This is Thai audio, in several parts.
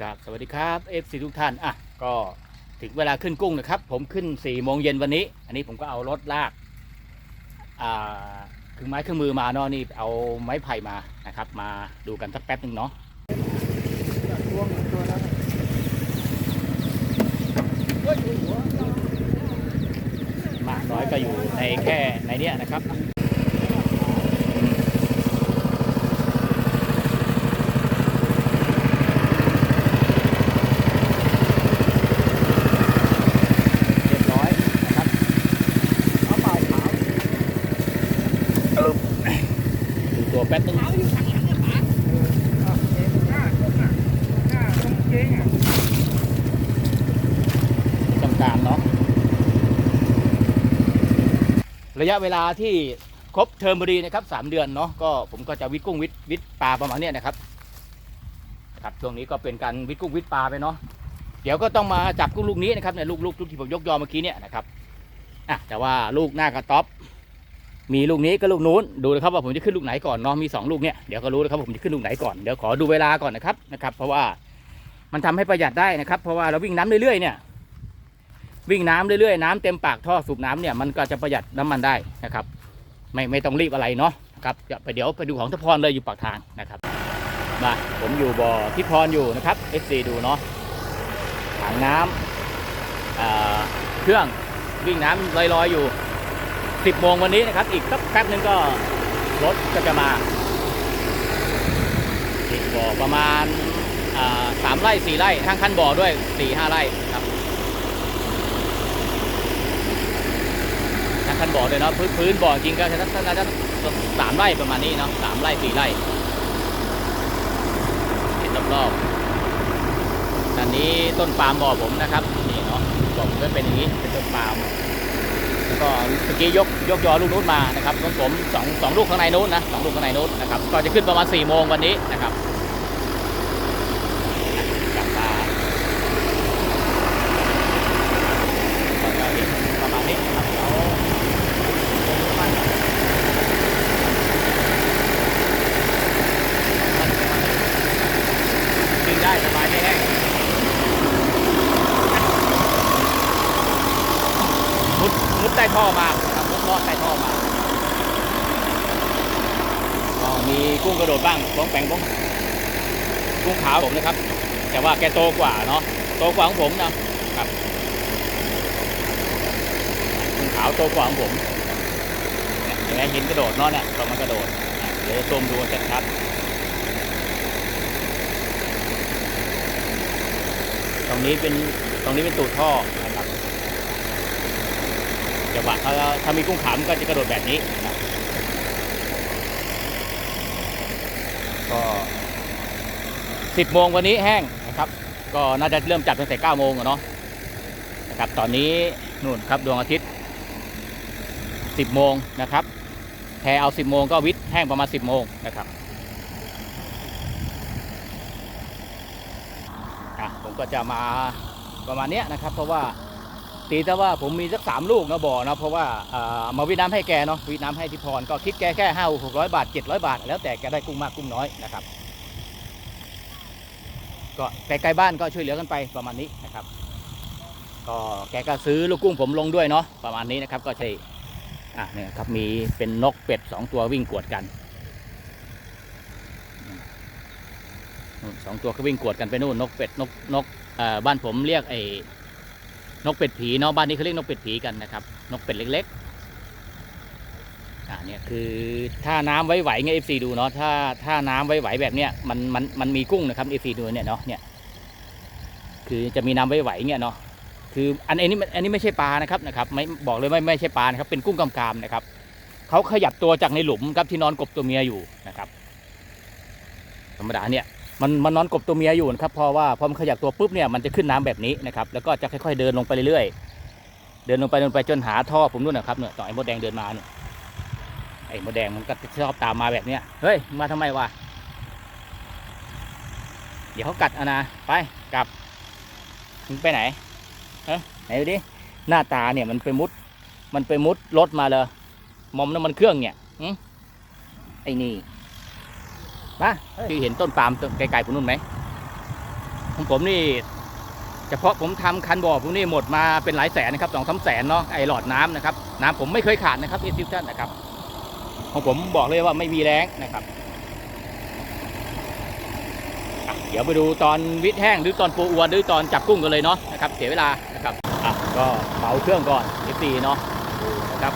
ครับสวัสดีครับเอฟซีทุกท่านอะก็ถึงเวลาขึ้นกุ้งนะครับ ผมขึ้น4ี่โมงเย็นวันนี้ อันนี้ผมก็เอารถลากอ่าเครื่องไม้เครื่องมือมาเนาะนี่เอาไม้ไผ่มานะครับ มาดูกันสักแป๊บหนึ่งเนาะตัวเหมือนตัวนั้นน่ะเฮ้ยโอ้โหมากน้อยก็อยู่ในแค่ในเนี้ยนะครับเรียบร้อยนะครับ เอาเปล่าขาว ดูตัวแป๊บนึง ขาวอยู่ข้างหลังอะป๋าเออเอาเจ๊หน้าตรงน่ะหน้าตรงเจ๊งอะ กามเนาะระยะเวลาที่ครบเทอมพอดีนะครับสามเดือนเนาะก็ผมก็จะวิทกุ้งวิทย์วิทปลาประมาณเนี้ยนะครับครับช่วงนี้ก็เป็นการวิทกุ้งวิทย์ปลาไปเนาะเดี๋ยวก็ต้องมาจับกุ้งลูกนี้นะครับเนี่ยลูกลูกที่ผมยกยอเมื่อกี้เนี่ยนะครับอะแต่ว่าลูกหน้ากระต๊อบมีลูกนี้ก็ลูกนู้นดูนะครับว่าผมจะขึ้นลูกไหนก่อนเนาะมีสองลูกเนี่ยเดี๋ยวก็รู้นะครับผมจะขึ้นลูกไหนก่อนเดี๋ยวขอดูเวลาก่อนนะครับนะครับ เพราะว่ามันทำให้ประหยัดได้นะครับ เพราะว่าเราวิ่งน้ำเรื่อยๆเนี่ย วิ่งน้ำเรื่อยๆน้ำเต็มปากท่อสูบน้ำเนี่ยมันก็จะประหยัดน้ำมันได้นะครับ ไม่ไม่ต้องรีบอะไรเนาะครับเดี๋ยวไปเดี๋ยวไปดูของทพรเลยอยู่ปากทางนะครับมาผมอยู่บ่อทิพรอยู่นะครับ FC ดูเนาะถังน้ำเเครื่องวิ่งน้ำลอยๆอยู่ 10โมงวันนี้นะครับ อีกสักแป๊บนึงก็รถก็จะมาอีกบ่อประมาณสามไร่สี่ไร่ทั้งคันบ่อด้วยสี่ห้าไร่ครับ ท่านบ่อเลยเนาะพื้นพื้นบ่อจริงก็จะน่าจะสามไร่ประมาณนี้เนาะสามไร่สี่ไร่เห็นรอบๆด้านนี้ต้นปาล์มบ่อผมนะครับนี่เนาะบ่อผมก็เป็นอย่างนี้เป็นต้นปาล์มแล้วก็เมื่อกี้ยกยกยอลูกนู้นมานะครับของผมสองสองลูกข้างในนู้นนะสองลูกข้างในนู้นนะครับก็จะขึ้นประมาณสี่โมงวันนี้นะครับตาก็จะเห็นประมาณนี้นะครับเดี๋ยว กินได้สบายไม่แห้งมุดมุดใต้ ท่อมาครับลอดใต้ท่อมาก็มีกุ้งกระโดดบ้างบ้องแปงบ้องกุ้งขาวผมนะครับ แต่ว่าแกโตกว่าเนาะโตกว่าของผมนะครับกุ้งขาวโตกว่าของผมเนี่ยเห็นไหมเห็นกระโดดเนาะเนี่ยตอนมันกระโดดเดี๋ยวซูมดูชัดๆตรงนี้เป็นตรงนี้เป็นตูดท่อ จังหวะเขาถ้ามีกุ้งขามก็จะกระโดดแบบนี้นะก็สิบโมงวันนี้แห้งนะครับ ก็น่าจะเริ่มจับตั้งแต่เก้าโมงเนาะนะครับตอนนี้นู่นครับดวงอาทิตย์สิบโมงนะครับแพเอาสิบโมงก็วิทย์แห้งประมาณสิบโมงนะครับอะผมก็จะมาประมาณเนี้ยนะครับ เพราะว่า ตีแต่ว่าผมมีสักสามลูกนะบ่อนะเพราะว่าเอ่อมาวิทน้ำให้แกเนาะวิทน้ำให้ทิพรก็คิดแกแค่ห้าหกร้อยบาทเจ็ดร้อยบาท แล้วแต่แกได้กุ้งมากกุ้งน้อยนะครับ ก็ใกล้ๆบ้านก็ช่วยเหลือกันไปประมาณนี้นะครับ ก็แกก็ซื้อลูกกุ้งผมลงด้วยเนาะประมาณนี้นะครับก็ใช่อะเนี่ยครับมีเป็นนกเป็ดสองตัววิ่งกวดกันสองตัวก็วิ่งกวดกันไปนู่นนกเป็ดนกนกบ้านผมเรียกไอ นกเป็ดผีเนาะบ้านนี้เขาเรียกนกเป็ดผีกันนะครับ นกเป็ดเล็กๆอ่าเนี่ยคือถ้าน้ำไว้ไหวเงี้ยเอฟซีดูเนาะถ้าถ้าน้ำไว้ไหวแบบเนี้ยมันมันมันมีกุ้งนะครับเอฟซีดูเนี่ยเนาะเนี่ยคือจะมีน้ำไว้ไหวเงี้ยเนาะคืออันอันนี้มันอันนี้ไม่ใช่ปลานะครับนะครับไม่บอกเลยไม่ไม่ใช่ปลานะครับเป็นกุ้งกำกามนะครับเขาขยับตัวจากในหลุมครับที่นอนกบตัวเมียอยู่นะครับ ธรรมดาเนี่ย มันมันนอนกบตัวเมียอยู่นะครับเพราะว่าพอมันขยับตัวปุ๊บเนี่ยมันจะขึ้นน้ำแบบนี้นะครับแล้วก็จะค่อยๆเดินลงไปเรื่อยๆเดินลงไปเดินไปจนหาท่อผมนู่นนะครับเนี่ยต่อไอ้มดแดงเดินมาเนี่ยไอ้มดแดงมันก็ชอบตามมาแบบเนี้ยเฮ้ยมาทำไมวะเดี๋ยวเขากัดอนะไปกลับมึงไปไหนเฮ้ยไหนดูดิหน้าตาเนี่ยมันไปมุด มันไปมุดรถมาเลยมอมน้ำมันเครื่องเนี่ยไอ้นี่ มาคือเห็นต้นปาล์มไกลๆผมนู่นไหมของผมนี่เฉพาะผมทำคันบ่อผมนี่หมดมาเป็นหลายแสนนะครับสองสามแสนเนาะไอหลอดน้ำนะครับน้ำผมไม่เคยขาดนะครับเอซิท่านนะครับของผมบอกเลยว่าไม่มีแรงนะครับเดี๋ยวไปดูตอนวิทแห้งหรือตอนปูอวนหรือตอนจับกุ้งกันเลยเนาะนะครับเสียเวลานะครับอะก็เป่าเครื่องก่อนเอซีเนาะนะครับ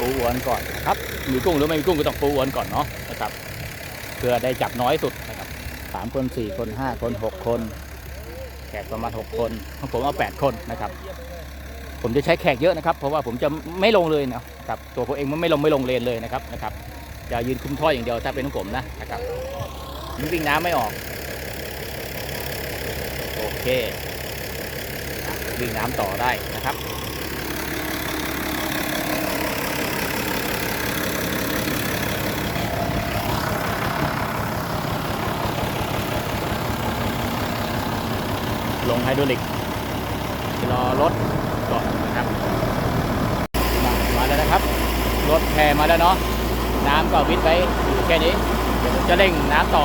ปูอวนก่อนนะครับ มีกุ้งหรือไม่มีกุ้งก็ต้องปูอวนก่อนเนาะนะครับ เพื่อได้จับน้อยสุดนะครับสามคนสี่คนห้าคนหกคนแขกประมาณหกคนของผมเอาแปดคนนะครับ ผมจะใช้แขกเยอะนะครับ เพราะว่าผมจะไม่ลงเลยนะครับตัวผมเองมันไม่ลงไม่ลงเลนเลยนะครับนะครับจะยืนคุมท่ออย่างเดียวถ้าเป็นของผมนะนะครับมันวิ่งน้ำไม่ออกโอเควิ่งน้ำต่อได้นะครับ ไฮดรอลิกรอรถก่อนนะครับมามาแล้วนะครับ รถแพมาแล้วเนาะน้ำก็วิทไว้อยู่แค่นี้ เดี๋ยวผมจะเร่งน้ำต่อ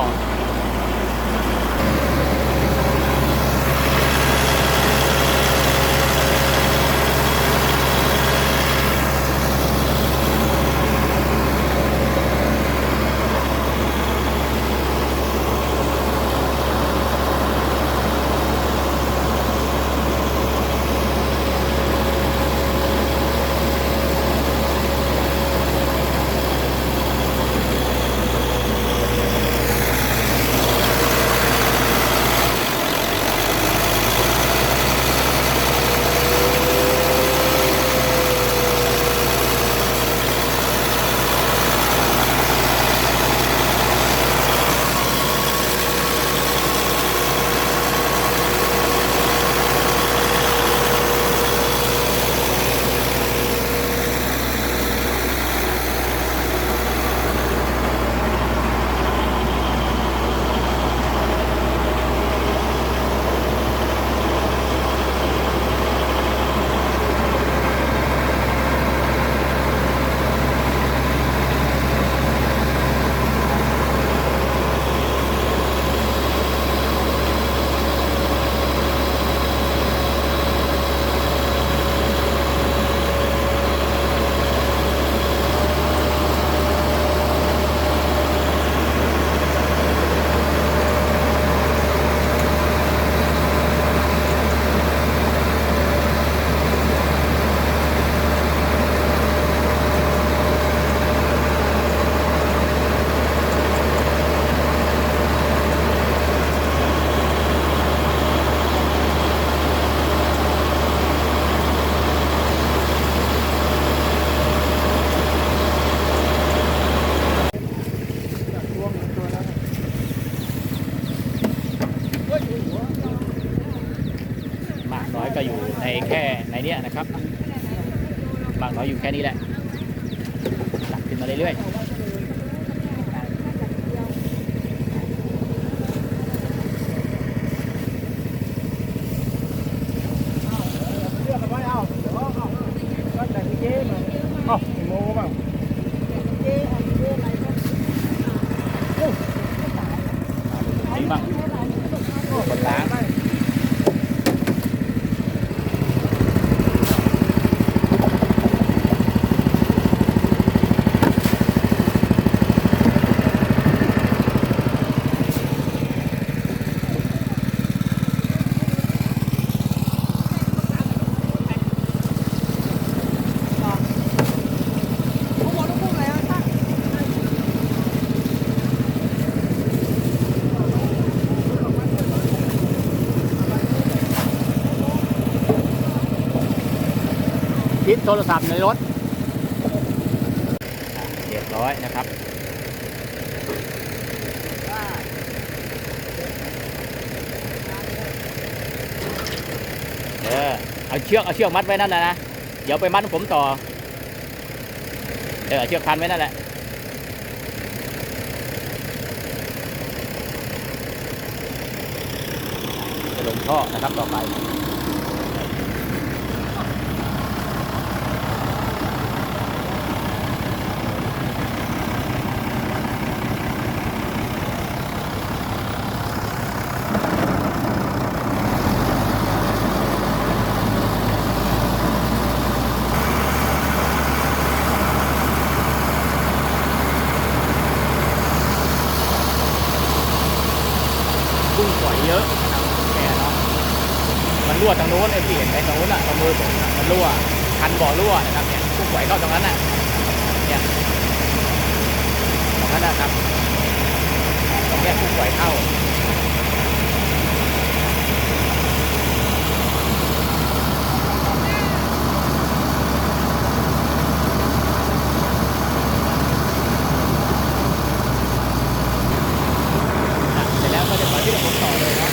อยู่แค่นี้แหละตักขึ้นมาเรื่อยๆ เลือกกันไว้เอาเดี๋ยวเอาเอาก็แต่งเจ๊มาเอ้าไอ้โม่บ้าง ดีบ้างคนล้าง คิดโทรศัพท์ในรถเรียบร้อยนะครับเออเอาเชือกเอาเชือกมัดไว้นั่นนะนะเดี๋ยวไปมัดผมต่อเออเอาเชือกพันไว้นั่นแหละจะลงท่อนะครับต่อไป เยอะนะครับแก่เนาะมันรั่วทางโน้นไอ้ที่เห็นไอ้ตรงโน้นอะตรงมือผมอะมัน รั่วคันบ่อรั่วนะครับเนี่ยผู้ป่วยเข้าตรงนั้นน่ะเนี่ยตรงนั้นนะครับตรงเนี้ยกุ้งฝอยเข้า เสร็จแล้วก็จะปล่อยที่ระบบต่อเลยเนาะ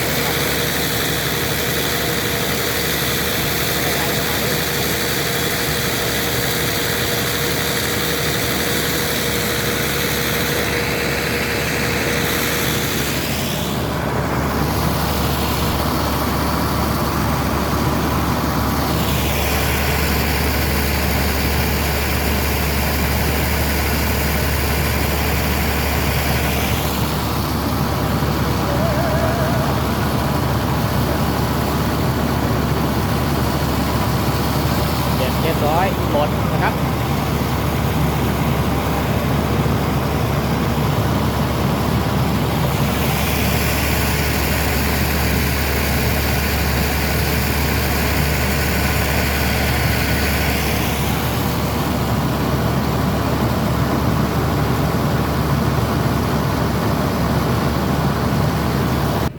เสร็จเรียบร้อยหมดนะครับ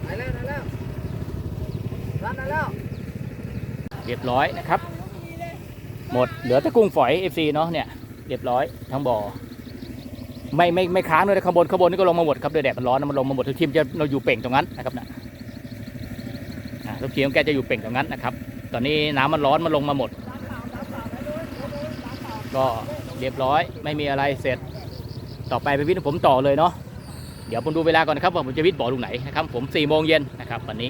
ได้แล้วได้แล้วร้านได้แล้ว เร้อยนะครับ หมดเหลือแต่กุ้งฝอย FC เนาะเนี่ยเรียบร้อยทั้งบ่อไม่ไม่ไม่ค้างด้วยนะข้างบนข้างบนนี่ก็ลงมาหมดครับด้วยแดดมันร้อนนะมันลงมาหมดทุกทีมจะเราอยู่เป่งตรงนั้นนะครับนะทุกทีมแกจะอยู่เป่งตรงนั้นนะครับ ตอนนี้น้ำมันร้อนมันลงมาหมด ก็เรียบร้อยไม่มีอะไรเสร็จ ต่อไปไปวิทย์ผมต่อเลยเนาะเดี๋ยวผมดูเวลาก่อนนะครับว่าผมจะวิทย์บ่อลูกไหนนะครับผม4ี่โมงเย็นนะครับวันนี้